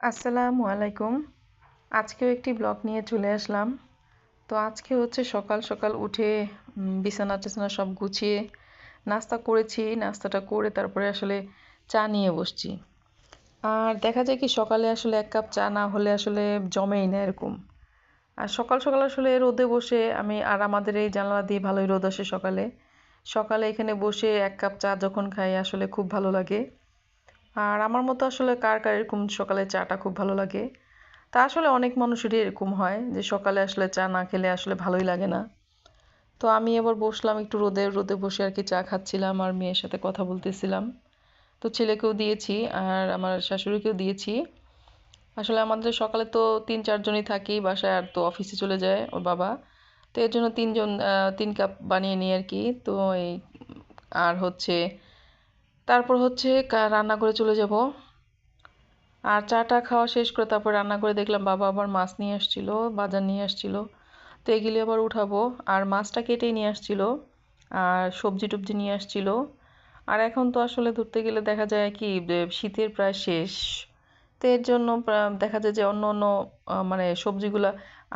আসসালামু আলাইকুম। আজকেও একটি ব্লগ নিয়ে চলে আসলাম। তো আজকে হচ্ছে সকাল সকাল উঠে বিছানা টিছানা সব গুছিয়ে নাস্তা করেছি। নাস্তাটা করে তারপরে আসলে চা নিয়ে বসছি। আর দেখা যায় কি সকালে আসলে এক কাপ চা না হলে আসলে জমেই না এরকম। আর সকাল সকাল আসলে রোদে বসে আমি আর আমাদের এই জানালা দিয়ে ভালোই রোদ আসে সকালে। সকালে এখানে বসে এক কাপ চা যখন খাই, আসলে খুব ভালো লাগে। আর আমার মতো আসলে কার কার এরকম সকালে চাটা খুব ভালো লাগে? তা আসলে অনেক মানুষেরই এরকম হয় যে সকালে আসলে চা না খেলে আসলে ভালোই লাগে না। তো আমি এবার বসলাম একটু রোদে রোদে বসে আর কি চা খাচ্ছিলাম আর মেয়ের সাথে কথা বলতেছিলাম। তো ছেলেকেও দিয়েছি আর আমার শাশুড়িকেও দিয়েছি। আসলে আমাদের সকালে তো তিন, চারজনই থাকি, বাসায় আর তো অফিসে চলে যায় ওর বাবা। তো এর জন্য তিনজন তিন কাপ বানিয়ে নিই আর কি। তো এই, আর হচ্ছে, তারপর হচ্ছে রান্না করে চলে যাব। আর চাটা খাওয়া শেষ করে তারপর রান্না করে দেখলাম বাবা আবার মাছ নিয়ে আসছিল, বাজার নিয়ে আসছিল। তো এগুলি আবার উঠাবো। আর মাছটা কেটেই নিয়ে আসছিল, আর সবজি টবজি নিয়ে আসছিল। আর এখন তো আসলে ধরতে গেলে দেখা যায় কি শীতের প্রায় শেষ। তো এর জন্য দেখা যায় যে অন্য অন্য মানে সবজিগুলা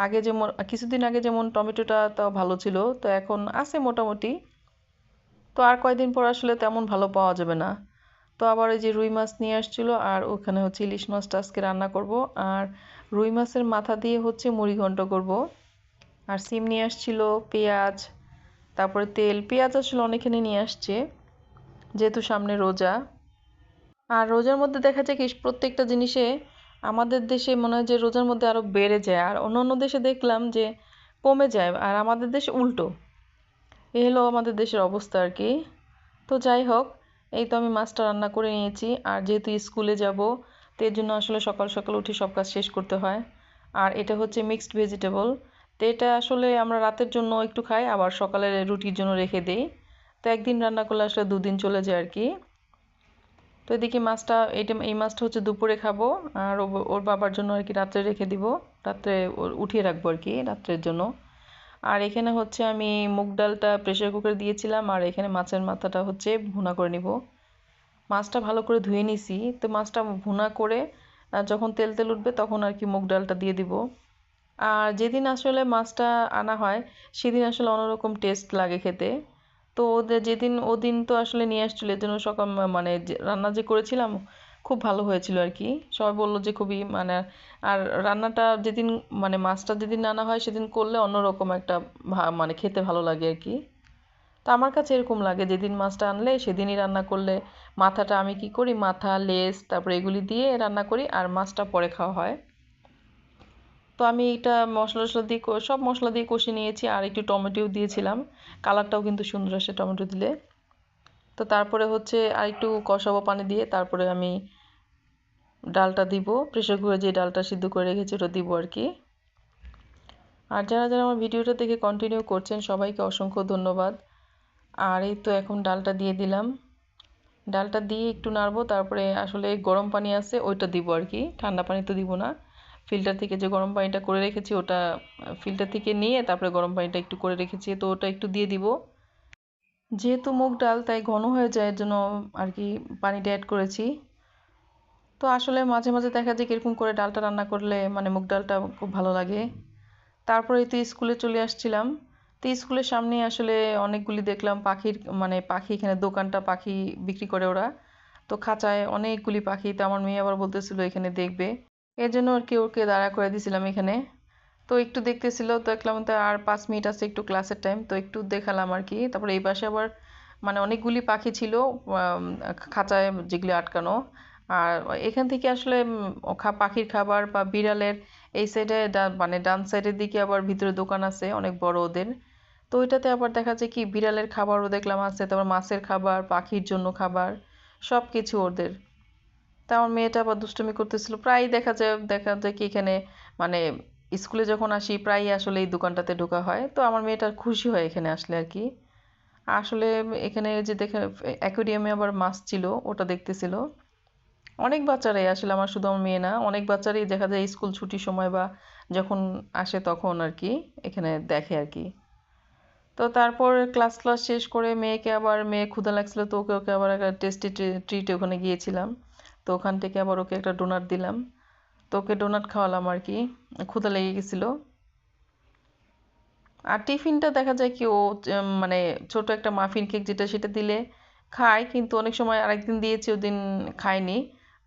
আগে যেমন, কিছুদিন আগে যেমন টমেটোটা তাও ভালো ছিল, তো এখন আছে মোটামুটি। তো আর কয়দিন পর আসলে তেমন ভালো পাওয়া যাবে না। তো আবার ওই যে রুই মাছ নিয়ে আসছিল, আর ওখানে হচ্ছে ইলিশ মাছটা আজকে রান্না করব, আর রুই মাছের মাথা দিয়ে হচ্ছে মুড়ি ঘন্ট করব। আর সিম নিয়ে আসছিল, পেঁয়াজ, তারপরে তেল, পেঁয়াজ আসলে অনেকখানি নিয়ে আসছে, যেহেতু সামনে রোজা। আর রোজার মধ্যে দেখা যায় কি, প্রত্যেকটা জিনিসে আমাদের দেশে মনে হয় যে রোজার মধ্যে আরও বেড়ে যায়। আর অন্য অন্য দেশে দেখলাম যে কমে যায়, আর আমাদের দেশে উল্টো। এ হলো আমাদের দেশের অবস্থা আর কি। তো যাই হোক, এই তো আমি মাছটা রান্না করে নিয়েছি। আর যেহেতু স্কুলে যাব, তো এর জন্য আসলে সকাল সকাল উঠে সব কাজ শেষ করতে হয়। আর এটা হচ্ছে মিক্সড ভেজিটেবল তো এটা আসলে আমরা রাতের জন্য একটু খাই, আবার সকালে রুটির জন্য রেখে দিই। তো একদিন রান্না করলে আসলে দুদিন চলে যায় আর কি। তো এদিকে মাছটা এইটা এই মাছটা হচ্ছে দুপুরে খাব, আর ওর বাবার জন্য আর কি রাত্রে রেখে দিব। রাত্রে উঠিয়ে রাখব আর কি রাত্রের জন্য। আর এখানে হচ্ছে আমি মুগ ডালটা প্রেসার কুকারে দিয়েছিলাম, আর এখানে মাছের মাথাটা হচ্ছে ভুনা করে নিব। মাছটা ভালো করে ধুয়ে নিছি, তো মাছটা ভুনা করে যখন তেল তেল উঠবে তখন আর কি মুগ ডালটা দিয়ে দিব। আর যেদিন আসলে মাছটা আনা হয়, সেদিন আসলে অন্যরকম টেস্ট লাগে খেতে। তো ওদের যেদিন, ওদিন তো আসলে নিয়ে আসছিল, এর জন্য সকাল মানে রান্না যে করেছিলাম, খুব ভালো হয়েছিল আর কি। সবাই বলল যে খুবই মানে আর রান্নাটা যেদিন মানে মাছটা যেদিন আনা হয়, সেদিন করলে অন্যরকম একটা মানে খেতে ভালো লাগে আর কি। তো আমার কাছে এরকম লাগে, যেদিন মাছটা আনলে সেদিনই রান্না করলে মাথাটা আমি কি করি, মাথা, লেজ, তারপরে এগুলি দিয়ে রান্না করি, আর মাছটা পরে খাওয়া হয়। তো আমি এটা মশলা টশলা দিয়ে সব মশলা দিয়ে কষে নিয়েছি আর একটু টমেটোও দিয়েছিলাম। কালারটাও কিন্তু সুন্দর আসে টমেটো দিলে। তো তারপরে হচ্ছে আর একটু কষাবো পানি দিয়ে, তারপরে আমি ডালটা দিব। প্রেসার কুকারে যে ডালটা সিদ্ধ করে রেখেছি ওটা দিব আর কি। আর যারা যারা আমার ভিডিওটা দেখে কন্টিনিউ করছেন, সবাইকে অসংখ্য ধন্যবাদ। আর এই তো এখন ডালটা দিয়ে দিলাম। ডালটা দিয়ে একটু নাড়বো, তারপরে আসলে গরম পানি আছে, ওইটা দিব আর কি। ঠান্ডা পানি তো দিব না। ফিল্টার থেকে যে গরম পানিটা করে রেখেছি, ওটা ফিল্টার থেকে নিয়ে তারপরে গরম পানিটা একটু করে রেখেছি, তো ওটা একটু দিয়ে দিব। যেহেতু মুগ ডাল, তাই ঘন হয়ে যায়, এর জন্য আর কি পানিটা অ্যাড করেছি। তো আসলে মাঝে মাঝে দেখা যায় কীরকম করে ডালটা রান্না করলে মানে মুগ ডালটা খুব ভালো লাগে। তারপরে তো স্কুলে চলে আসছিলাম। তো স্কুলের সামনে আসলে অনেকগুলি দেখলাম পাখির মানে পাখি, এখানে দোকানটা পাখি বিক্রি করে ওরা। তো খাঁচায় অনেকগুলি পাখি, তো আমার মেয়ে আবার বলতেছিল এখানে দেখবে। এর জন্য আর কি ওকে দাঁড়া করে দিয়েছিলাম এখানে। তো একটু দেখতেছিল, তো দেখলাম তো আর পাঁচ মিনিট আছে একটু ক্লাসের টাইম তো একটু দেখালাম আর কি। তারপরে এই পাশে আবার মানে অনেকগুলি পাখি ছিল খাঁচায় যেগুলি আটকানো। আর এখান থেকে আসলে পাখির খাবার বা বিড়ালের এই সাইডে মানে ডান সাইডের দিকে আবার ভিতরে দোকান আছে, অনেক বড় ওদের। তো ওইটাতে আবার দেখা যায় কি, বিড়ালের খাবারও দেখলাম আছে, তারপর মাছের খাবার, পাখির জন্য খাবার সব কিছু ওদের। তা আমার মেয়েটা আবার দুষ্টুমি করতেছিল। প্রায়ই দেখা যায় দেখা যায় কি এখানে মানে স্কুলে যখন আসি প্রায়ই আসলে এই দোকানটাতে ঢোকা হয়। তো আমার মেয়েটা খুশি হয় এখানে আসলে আর কি। আসলে এখানে যে দেখে, অ্যাকোরিয়ামে আবার মাছ ছিল, ওটা দেখতেছিল। অনেক বাচ্চারাই আসলে, আমার শুধু আমার মেয়ে না, অনেক বাচ্চারাই দেখা যায় স্কুল ছুটির সময় বা যখন আসে তখন আর কি এখানে দেখে আর কি। তো তারপর ক্লাস ক্লাস শেষ করে মেয়েকে আবার, মেয়ে ক্ষুধা লাগছিল, তো ওকে ওকে আবার একটা টেস্টি ট্রিট ওখানে গিয়েছিলাম। তো ওখান থেকে আবার ওকে একটা ডোনাট দিলাম। তো ওকে ডোনাট খাওয়ালাম আর কি। ক্ষুধা লেগে গেছিল। আর টিফিনটা দেখা যায় কি ও মানে ছোট একটা মাফিন কেক যেটা সেটা দিলে খায়, কিন্তু অনেক সময় আরেকদিন দিয়েছি, ওদিন খায়নি।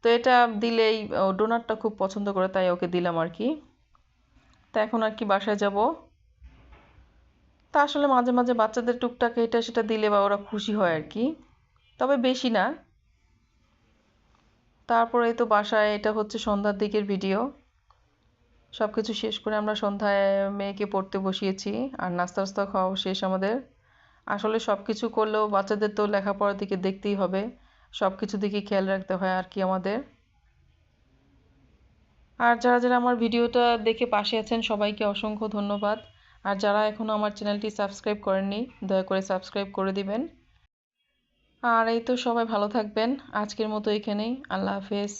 তো এটা দিলেই ও ডোনাটটা খুব পছন্দ করে, তাই ওকে দিলাম আর কি। তা এখন আর কি বাসায় যাব। তা আসলে মাঝে মাঝে বাচ্চাদের টুকটাক এটা সেটা দিলে বা ওরা খুশি হয় আর কি। তবে বেশি না। তারপরে এই তো বাসায় এটা হচ্ছে সন্ধ্যার দিকের ভিডিও সব কিছু শেষ করে আমরা সন্ধ্যায় মেয়েকে পড়তে বসিয়েছি আর নাস্তা টাস্তা খাওয়া শেষ আমাদের। আসলে সব কিছু করলেও বাচ্চাদের তো লেখাপড়ার দিকে দেখতেই হবে। সব কিছু দিকে খেয়াল রাখতে হয় আর কি আমাদের। আর যারা যারা আমার ভিডিওটা দেখে পাশে আছেন, সবাইকে অসংখ্য ধন্যবাদ। আর যারা এখনও আমার চ্যানেলটি সাবস্ক্রাইব করেননি, দয়া করে সাবস্ক্রাইব করে দিবেন। আর এই তো সবাই ভালো থাকবেন। আজকের মতো এখানেই। আল্লাহ হাফেজ।